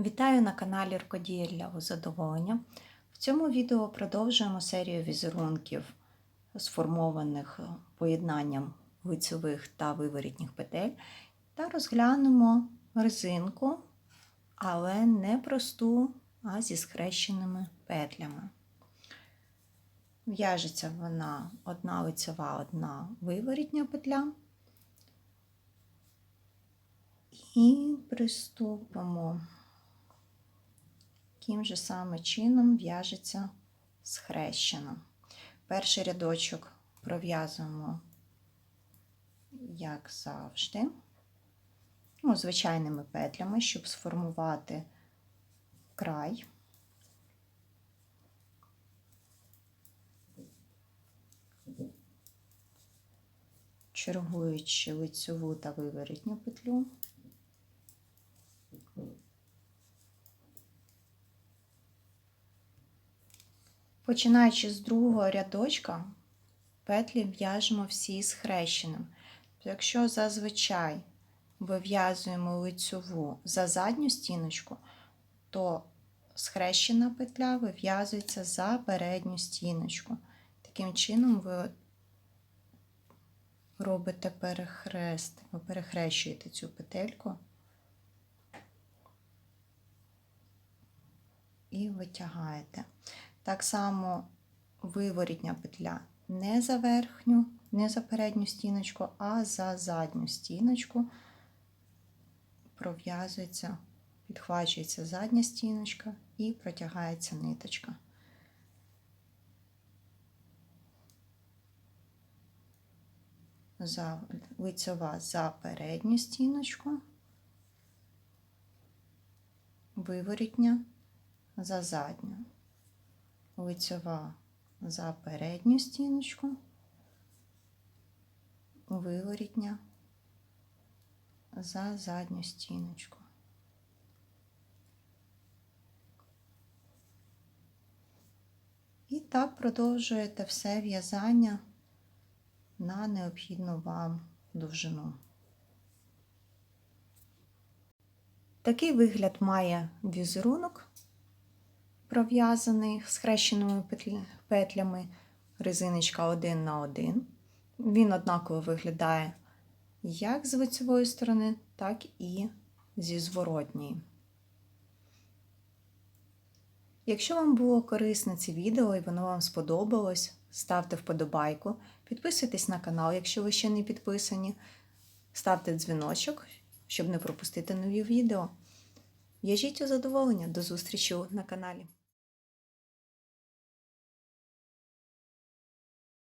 Вітаю на каналі Рукодія для задоволення. В цьому відео продовжуємо серію візерунків, сформованих поєднанням лицевих та виворітніх петель, та розглянемо резинку, але не просту, а зі схрещеними петлями. В'яжеться вона одна лицева, одна виворітня петля. І приступимо яким же саме чином в'яжеться схрещено. Перший рядочок пров'язуємо, як завжди, ну, звичайними петлями, щоб сформувати край. Чергуючи лицеву та виворітню петлю. Починаючи з другого рядочка, петлі в'яжемо всі схрещеним. Якщо зазвичай вив'язуємо лицьову за задню стіночку, то схрещена петля вив'язується за передню стіночку. Таким чином ви робите перехрест, ви перехрещуєте цю петельку і витягаєте. Так само виворітня петля не за верхню, не за передню стіночку, а за задню стіночку. Пров'язується, підхвачується задня стіночка і протягається ниточка. За лицьова за передню стіночку, виворітня за задню лицьова за передню стіночку, виворітня за задню стіночку. І так продовжуєте все в'язання на необхідну вам довжину. Такий вигляд має візерунок пров'язаний схрещеними петлями резиночка один на один. Він однаково виглядає як з лицевої сторони, так і зі зворотньої. Якщо вам було корисне це відео і воно вам сподобалось, ставте вподобайку, підписуйтесь на канал, якщо ви ще не підписані, ставте дзвіночок, щоб не пропустити нові відео. В'яжіть у задоволення, до зустрічі на каналі.